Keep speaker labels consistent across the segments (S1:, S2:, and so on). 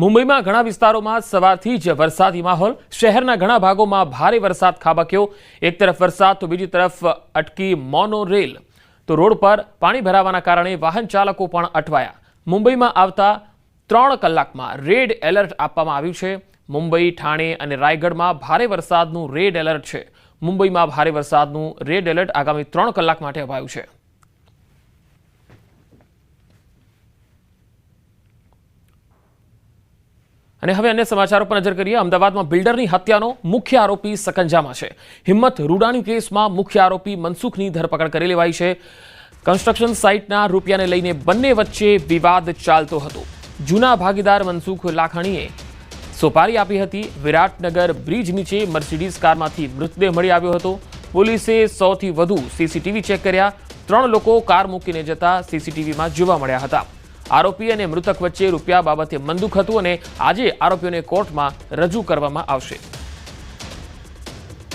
S1: મુંબઈમાં ઘણા વિસ્તારોમાં સવારથી જ વરસાદી માહોલ. શહેરના ઘણા ભાગોમાં ભારે વરસાદ ખાબક્યો. એક તરફ વરસાદ, તો બીજી તરફ અટકી મોનો રેલ તો રોડ પર પાણી ભરાવાના કારણે વાહન ચાલકો પણ અટવાયા. મુંબઈમાં આવતા ત્રણ કલાકમાં રેડ એલર્ટ આપવામાં આવ્યું છે. મુંબઈ, ઠાણે અને રાયગઢમાં ભારે વરસાદનું રેડ એલર્ટ છે. મુંબઈમાં ભારે વરસાદનું રેડ એલર્ટ આગામી ત્રણ કલાક માટે અપાયું છે. અને હવે અન્ય સમાચારો પર નજર કરીએ. અમદાવાદમાં બિલ્ડરની હત્યાનો મુખ્ય આરોપી સકંજામાં છે. હિંમત રૂડાણી કેસમાં મુખ્ય આરોપી મનસુખની ધરપકડ કરી લેવાઈ છે. કન્સ્ટ્રક્શન સાઇટના રૂપિયાને લઈને બંને વચ્ચે વિવાદ ચાલતો હતો. જૂના ભાગીદાર મનસુખ લાખાણીએ સોપારી આપી હતી. વિરાટનગર બ્રિજ નીચે મર્સિડીઝ કારમાંથી મૃતદેહ મળી આવ્યો હતો. પોલીસે સૌથી વધુ સીસીટીવી ચેક કર્યા. ત્રણ લોકો કાર મૂકીને જતા સીસીટીવીમાં જોવા મળ્યા હતા. આરોપી અને મૃતક વચ્ચે રૂપિયા બાબતે મંદુક હતું અને આજે આરોપીઓને કોર્ટમાં રજૂ કરવામાં આવશે.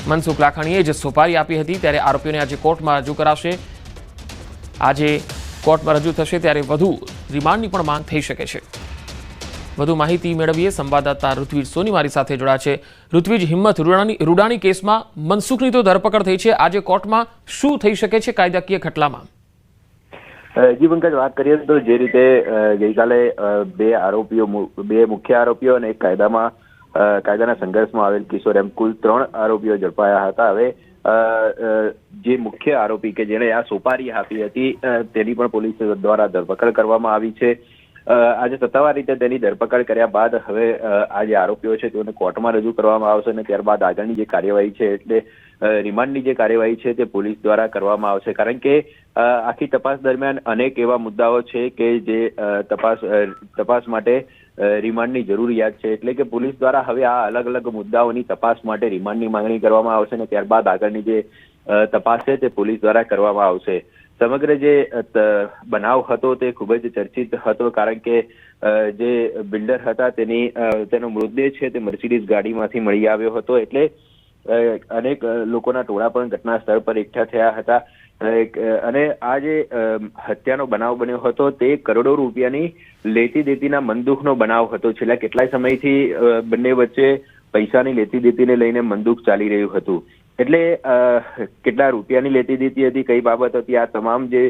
S1: મનસુખ લાખાણીએ જે સોપારી આપી હતી ત્યારે આરોપીઓને આજે કોર્ટમાં રજૂ કરાવશે આજે કોર્ટમાં રજૂ થશે ત્યારે વધુ રિમાન્ડની પણ માંગ થઈ શકે છે. વધુ માહિતી મેળવીએ સંવાદદાતા ઋત્વિજ સોની મારી સાથે જોડા છે. ઋત્વિજ, હિંમત રૂડાણી રૂડાણી કેસમાં મનસુખની તો ધરપકડ થઈ છે. આજે કોર્ટમાં શું થઈ શકે છે? કાયદાકીય ખટલામાં.
S2: જી પંકજ વાત કરીએ તો જે રીતે ગઈકાલે બે આરોપીઓ બે મુખ્ય આરોપીઓ અને એક કાયદામાં કાયદાના સંઘર્ષમાં આવેલ કિશોર એમ કુલ ત્રણ આરોપીઓ ઝડપાયા હતા. હવે જે મુખ્ય આરોપી કે જેણે આ સોપારી આપી હતી તેની પણ પોલીસ દ્વારા ધરપકડ કરવામાં આવી છે. આજે સત્તાવાર રીતે તેની ધરપકડ કર્યા બાદ હવે આ જે આરોપીઓ છે તેઓને કોર્ટમાં રજૂ કરવામાં આવશે અને ત્યારબાદ આગળની જે કાર્યવાહી છે એટલે રિમાન્ડની જે કાર્યવાહી છે તે પોલીસ દ્વારા કરવામાં આવશે. કારણ કે આખી તપાસ દરમિયાન અનેક એવા મુદ્દાઓ છે કે જે તપાસ તપાસ માટે રિમાન્ડની જરૂરિયાત છે. એટલે કે પોલીસ દ્વારા હવે આ અલગ અલગ મુદ્દાઓની તપાસ માટે રિમાન્ડની માંગણી કરવામાં આવશે અને ત્યારબાદ આગળની જે તપાસ છે તે પોલીસ દ્વારા કરવામાં આવશે. સમગ્ર જે બનાવ હતો તે ખૂબ જ ચર્ચિત હતો કારણ કે જે બિલ્ડર હતા તેની તેનો મૃતદેહ છે તે મર્સિડીઝ ગાડીમાંથી મળી આવ્યો હતો. એટલે અનેક લોકોના ટોળા પણ ઘટના સ્થળ પર એકઠા થયા હતા. અને આ જે હત્યાનો બનાવ બન્યો હતો તે કરોડો રૂપિયાની લેતી દેતીના મનદુખનો બનાવ હતો. છેલ્લા કેટલાય સમયથી બંને વચ્ચે પૈસાની લેતી દેતીને લઈને મનદુખ ચાલી રહ્યું હતું. એટલે કેટલા રૂપિયાની લેતી દેતી હતી કઈ બાબત હતી? આ તમામ જે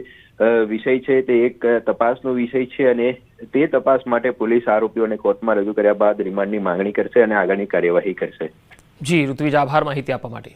S2: વિષય છે તે એક તપાસનો વિષય છે અને તે તપાસ માટે પોલીસ આરોપીઓને કોર્ટમાં રજૂ કર્યા બાદ રિમાન્ડની માંગણી કરશે અને આગળની કાર્યવાહી કરશે.
S1: જી, ઋત્વિજ, આભાર માહિતી આપવા માટે.